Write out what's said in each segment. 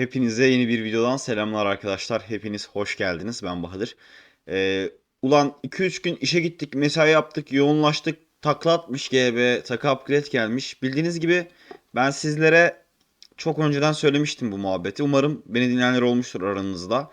Hepinize yeni bir videodan selamlar arkadaşlar. Hepiniz hoş geldiniz. Ben Bahadır. Ee, ulan 2-3 gün işe gittik, mesai yaptık, yoğunlaştık. Takla atmış GB, takı upgrade gelmiş. Bildiğiniz gibi ben sizlere çok önceden söylemiştim bu muhabbeti. Umarım beni dinleyenler olmuştur aranızda.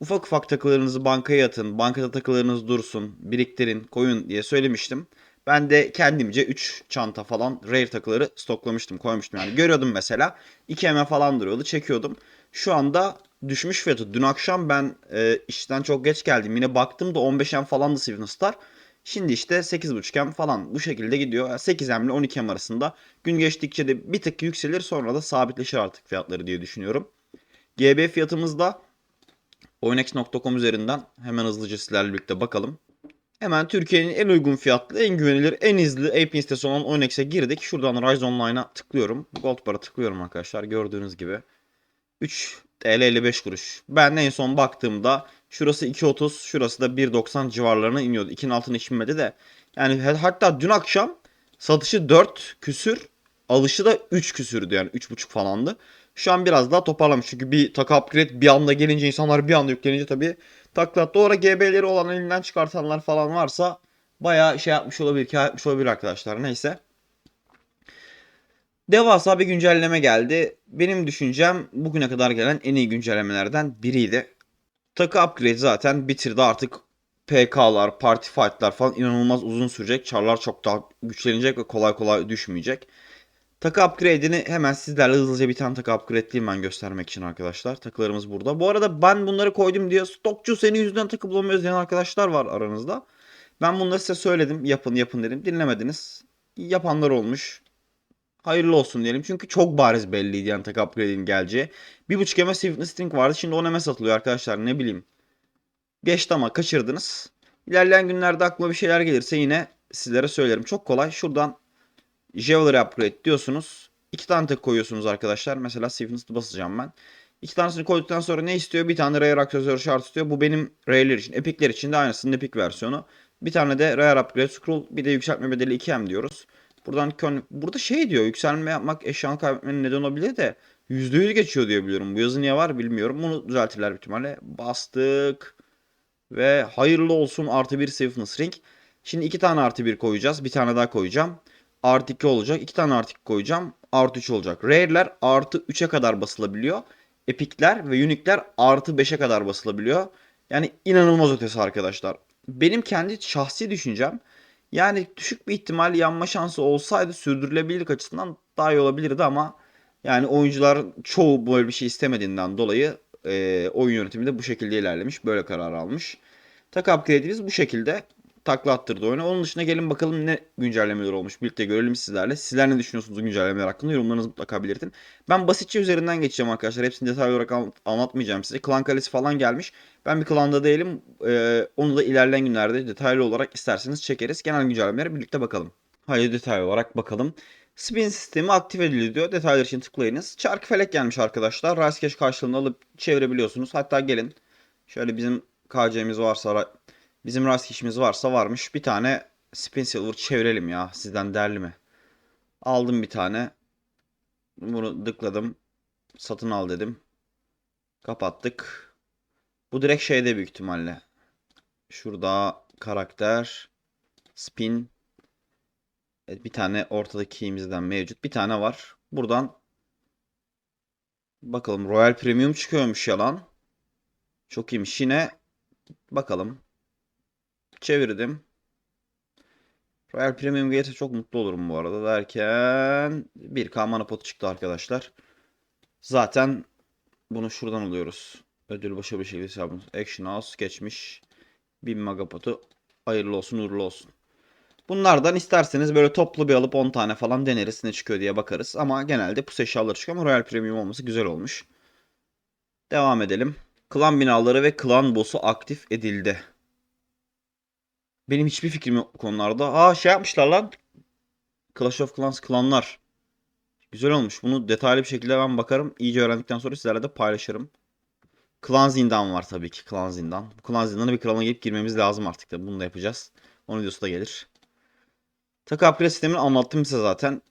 Ufak ufak takılarınızı bankaya atın, bankada takılarınız dursun, biriktirin, koyun diye söylemiştim. Ben de kendimce 3 çanta falan rare takıları stoklamıştım, koymuştum. Yani görüyordum mesela 2 M falan duruyordu, çekiyordum. Şu anda düşmüş fiyatı. Dün akşam ben e, işten çok geç geldim. Yine baktım da 15 M falandı Seven Star. Şimdi işte 8.5 M falan bu şekilde gidiyor. Yani 8 M ile 12 M arasında. Gün geçtikçe de bir tık yükselir sonra da sabitleşir artık fiyatları diye düşünüyorum. GB fiyatımız da Oynex.com üzerinden hemen hızlıca sizlerle birlikte bakalım. Hemen Türkiye'nin en uygun fiyatlı, en güvenilir, en hızlı AP sitesi olan Oynex'e girdik. Şuradan Rise Online'a tıklıyorum. Gold Bar'a tıklıyorum arkadaşlar. Gördüğünüz gibi. 3 TL 55 kuruş. Ben en son baktığımda şurası 2.30, şurası da 1.90 civarlarına iniyordu. 2'nin altına inmedi de. Yani hatta dün akşam satışı 4 küsür, alışı da 3 küsürdü yani 3.5 falandı. Şu an biraz daha toparlamış. Çünkü bir takı upgrade bir anda gelince insanlar bir anda yüklenince tabii takla. Doğru GB'leri olan elinden çıkartanlar falan varsa bayağı şey yapmış olabilir, kâr etmiş olabilir arkadaşlar. Neyse. Devasa bir güncelleme geldi. Benim düşüncem bugüne kadar gelen en iyi güncellemelerden biriydi. Takı upgrade zaten bitirdi artık PK'lar, party fight'lar falan inanılmaz uzun sürecek. Charlar çok daha güçlenecek ve kolay kolay düşmeyecek. Takı upgrade'ini hemen sizlerle hızlıca bir tane takı upgrade'liyim ben göstermek için arkadaşlar. Takılarımız burada. Bu arada ben bunları koydum diye stokçu senin yüzünden takı bulamıyoruz diyen arkadaşlar var aranızda. Ben bunları size söyledim. Yapın yapın dedim. Dinlemediniz. Yapanlar olmuş. Hayırlı olsun diyelim. Çünkü çok bariz belliydi yani takı upgrade'in geleceği. Bir buçuk eme Swiftness String vardı. Şimdi 10 eme satılıyor arkadaşlar. Ne bileyim. Geçti ama kaçırdınız. İlerleyen günlerde aklıma bir şeyler gelirse yine sizlere söylerim. Çok kolay. Şuradan Jewelry Upgrade diyorsunuz. İki tane tek koyuyorsunuz arkadaşlar. Mesela Swiftness'ı basacağım ben. İki tanesini koyduktan sonra ne istiyor? Bir tane Rare Aksesuar şart istiyor. Bu benim Rare'ler için. Epic'ler için de aynısının Epic versiyonu. Bir tane de Rare Upgrade Scroll. Bir de yükseltme bedeli 2M diyoruz. Buradan. Burada şey diyor. Yükselme yapmak eşyanı kaybetmenin neden olabilir de %100 geçiyor diye biliyorum. Bu yazı niye var bilmiyorum. Bunu düzeltirler büyük ihtimalle. Bastık. Ve hayırlı olsun artı bir Swiftness Ring. Şimdi iki tane artı bir koyacağız. Bir tane daha koyacağım. Artı 2 olacak. 2 tane artı 2 koyacağım. Artı 3 olacak. Rare'ler artı 3'e kadar basılabiliyor. Epic'ler ve Unique'ler artı 5'e kadar basılabiliyor. Yani inanılmaz ötesi arkadaşlar. Benim kendi şahsi düşüncem yani düşük bir ihtimal yanma şansı olsaydı sürdürülebilirlik açısından daha iyi olabilirdi ama yani oyuncular çoğu böyle bir şey istemediğinden dolayı e, oyun yönetimi de bu şekilde ilerlemiş. Böyle karar almış. Tak upgrade'imiz bu şekilde takla attırdı oyunu. Onun dışında gelin bakalım ne güncellemeler olmuş. Birlikte görelim sizlerle. Sizler ne düşünüyorsunuz güncellemeler hakkında? Yorumlarınızı mutlaka belirtin. Ben basitçe üzerinden geçeceğim arkadaşlar. Hepsini detaylı olarak an- anlatmayacağım size. Klan kalesi falan gelmiş. Ben bir klanda değilim. Ee, onu da ilerleyen günlerde detaylı olarak isterseniz çekeriz. Genel güncellemelere birlikte bakalım. Haydi detaylı olarak bakalım. Spin sistemi aktif edildi diyor. Detaylar için tıklayınız. Çarkı felek gelmiş arkadaşlar. Rice Cash karşılığında alıp çevirebiliyorsunuz. Hatta gelin. Şöyle bizim KC'miz varsa Bizim rast işimiz varsa varmış. Bir tane Spin Silver çevirelim ya. Sizden değerli mi? Aldım bir tane. Bunu dıkladım. Satın al dedim. Kapattık. Bu direkt şeyde büyük ihtimalle. Şurada karakter. Spin. Bir tane ortadaki key'imizden mevcut. Bir tane var. Buradan bakalım Royal Premium çıkıyormuş yalan. Çok iyiymiş. Yine bakalım. Çevirdim. Royal Premium gelirse çok mutlu olurum bu arada derken 1K mana potu çıktı arkadaşlar. Zaten bunu şuradan alıyoruz. Ödül başa bir şekilde hesabımız. Action House geçmiş. 1000 maga potu. Hayırlı olsun uğurlu olsun. Bunlardan isterseniz böyle toplu bir alıp 10 tane falan deneriz ne çıkıyor diye bakarız. Ama genelde pus eşyaları çıkıyor ama Royal Premium olması güzel olmuş. Devam edelim. Klan binaları ve klan boss'u aktif edildi. Benim hiçbir fikrim yok bu konularda. Aa şey yapmışlar lan. Clash of Clans klanlar. Güzel olmuş. Bunu detaylı bir şekilde ben bakarım. İyice öğrendikten sonra sizlerle de paylaşırım. Klan zindan var tabii ki. Klan zindan. Bu klan zindanı bir kralına gelip girmemiz lazım artık da. Bunu da yapacağız. Onun videosu da gelir. Takı upgrade sistemini anlattım size zaten.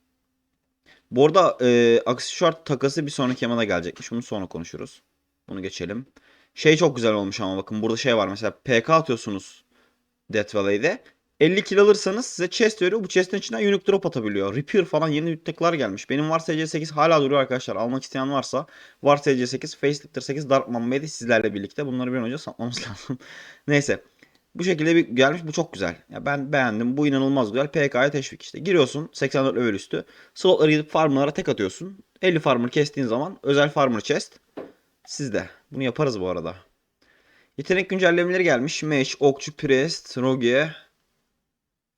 Bu arada e, aksesuar takası bir sonraki yamada gelecekmiş. Bunu sonra konuşuruz. Bunu geçelim. Şey çok güzel olmuş ama bakın burada şey var mesela PK atıyorsunuz Death Valley'de. 50 kill alırsanız size chest veriyor. Bu chest'in içinden unique drop atabiliyor. Repair falan yeni unique'lar gelmiş. Benim var SC8 hala duruyor arkadaşlar. Almak isteyen varsa var SC8, Facelifter 8, Dark Mamba'yı sizlerle birlikte. Bunları bir önce satmamız lazım. Neyse. Bu şekilde bir gelmiş. Bu çok güzel. Ya ben beğendim. Bu inanılmaz güzel. PK'ya teşvik işte. Giriyorsun 84 level üstü. Slotlara gidip farmlara tek atıyorsun. 50 farmer kestiğin zaman özel farmer chest sizde. Bunu yaparız bu arada. Yetenek güncellemeleri gelmiş. Mage, Okçu, Priest, Rogue.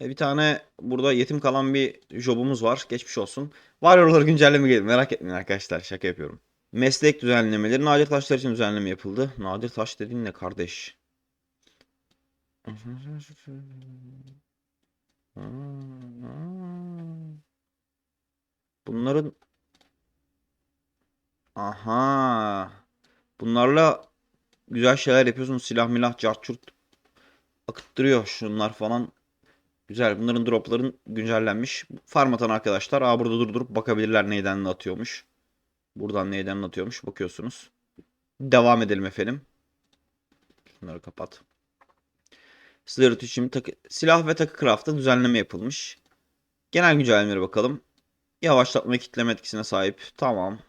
E bir tane burada yetim kalan bir jobumuz var. Geçmiş olsun. Var oraları güncelleme geldi. Merak etmeyin arkadaşlar. Şaka yapıyorum. Meslek düzenlemeleri. Nadir taşlar için düzenleme yapıldı. Nadir taş dediğin ne kardeş? Bunların Aha. Bunlarla güzel şeyler yapıyorsun. Silah milah cart curt akıttırıyor şunlar falan. Güzel. Bunların dropların güncellenmiş. Farm atan arkadaşlar aa burada durdurup bakabilirler neyden ne atıyormuş. Buradan neyden ne atıyormuş bakıyorsunuz. Devam edelim efendim. Şunları kapat. Slayer için takı, silah ve takı craft'a düzenleme yapılmış. Genel güncellemelere bakalım. Yavaşlatma kitleme etkisine sahip. Tamam.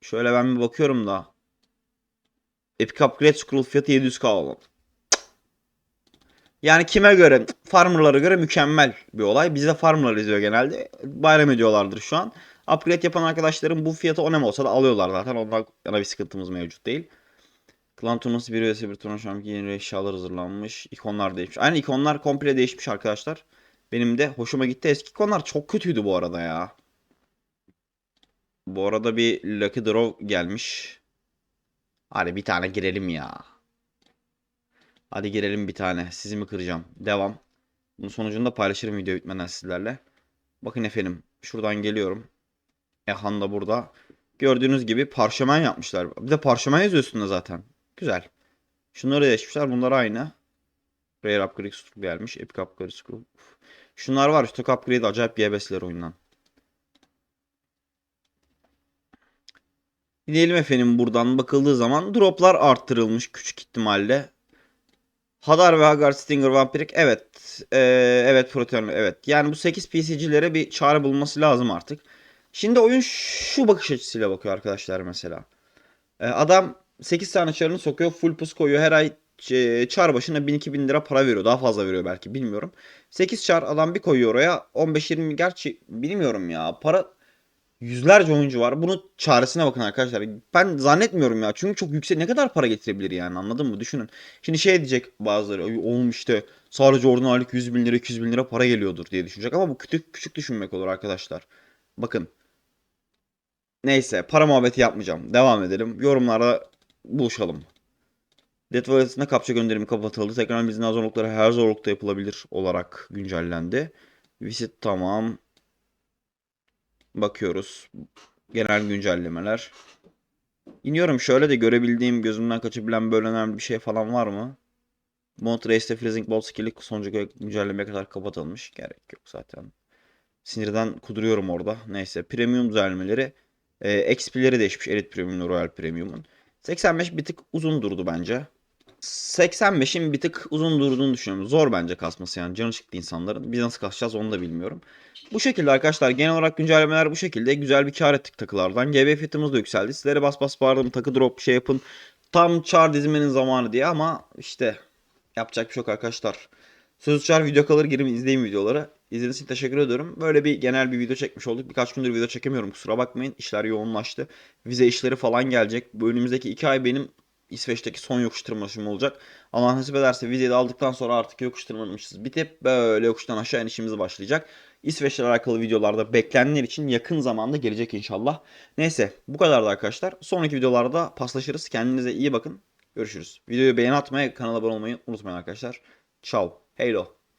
Şöyle ben bir bakıyorum da. Epic Upgrade Scroll fiyatı 700k olan. Yani kime göre? Farmerlara göre mükemmel bir olay. Bizde farmerlar izliyor genelde. Bayram ediyorlardır şu an. Upgrade yapan arkadaşlarım bu fiyatı onem olsa da alıyorlar zaten. Ondan yana bir sıkıntımız mevcut değil. Klan turnuvası 1 vs 1 turnuva anki yeni eşyalar hazırlanmış. İkonlar değişmiş. Aynı ikonlar komple değişmiş arkadaşlar. Benim de hoşuma gitti. Eski ikonlar çok kötüydü bu arada ya. Bu arada bir Lucky Draw gelmiş. Hadi bir tane girelim ya. Hadi girelim bir tane. Sizi mi kıracağım? Devam. Bunun sonucunda paylaşırım video bitmeden sizlerle. Bakın efendim. Şuradan geliyorum. Ehan da burada. Gördüğünüz gibi parşömen yapmışlar. Bir de parşömen yazıyor üstünde zaten. Güzel. Şunları değişmişler. Bunlar aynı. Rare Upgrade Scroll gelmiş. Epic Upgrade Scroll. Şunlar var. Stock Upgrade acayip GBS'ler oyundan. Diyelim efendim buradan bakıldığı zaman droplar arttırılmış küçük ihtimalle. Hadar ve Hagar, Stinger, Vampirik evet. Ee, evet Protean evet. Yani bu 8 PC'cilere bir çare bulması lazım artık. Şimdi oyun şu bakış açısıyla bakıyor arkadaşlar mesela. Ee, adam 8 tane çarını sokuyor. Full pus koyuyor. Her ay e, çar başına 1000-2000 lira para veriyor. Daha fazla veriyor belki bilmiyorum. 8 çar adam bir koyuyor oraya. 15-20 gerçi bilmiyorum ya. Para yüzlerce oyuncu var. Bunun çaresine bakın arkadaşlar. Ben zannetmiyorum ya. Çünkü çok yüksek. Ne kadar para getirebilir yani anladın mı? Düşünün. Şimdi şey diyecek bazıları. "Ay, Oğlum işte sadece oradan aylık 100 bin lira 200 bin lira para geliyordur diye düşünecek. Ama bu küçük, küçük düşünmek olur arkadaşlar. Bakın. Neyse para muhabbeti yapmayacağım. Devam edelim. Yorumlarda buluşalım. Death Valley'sine kapça gönderimi kapatıldı. Tekrar bizden zorlukları her zorlukta yapılabilir olarak güncellendi. Visit tamam. Bakıyoruz. Genel güncellemeler. İniyorum şöyle de görebildiğim gözümden kaçabilen böyle önemli bir şey falan var mı? Mount Race'de Freezing Ball skill'i sonucu güncellemeye kadar kapatılmış. Gerek yok zaten. Sinirden kuduruyorum orada. Neyse. Premium düzenlemeleri. E, XP'leri değişmiş. Elite Premium'la Royal Premium'un. 85 bir tık uzun durdu bence. 85'in bir tık uzun durduğunu düşünüyorum. Zor bence kasması yani. Canı çıktı insanların. Biz nasıl kasacağız onu da bilmiyorum. Bu şekilde arkadaşlar genel olarak güncellemeler bu şekilde. Güzel bir kar ettik takılardan. GB fiyatımız da yükseldi. Sizlere bas bas bağırdım takı drop şey yapın. Tam çar dizmenin zamanı diye ama işte yapacak bir şey yok arkadaşlar. Söz uçar video kalır girin izleyin videoları. İzlediğiniz için teşekkür ediyorum. Böyle bir genel bir video çekmiş olduk. Birkaç gündür video çekemiyorum kusura bakmayın. İşler yoğunlaştı. Vize işleri falan gelecek. Bu önümüzdeki iki ay benim İsveç'teki son yokuş tırmanışım olacak. Allah nasip ederse vizeyi de aldıktan sonra artık yokuş tırmanışımız bitip böyle yokuştan aşağı inişimiz başlayacak. İsveç'le alakalı videolarda beklenenler için yakın zamanda gelecek inşallah. Neyse bu kadardı arkadaşlar. Sonraki videolarda paslaşırız. Kendinize iyi bakın. Görüşürüz. Videoyu beğeni atmayı, kanala abone olmayı unutmayın arkadaşlar. Ciao. Halo.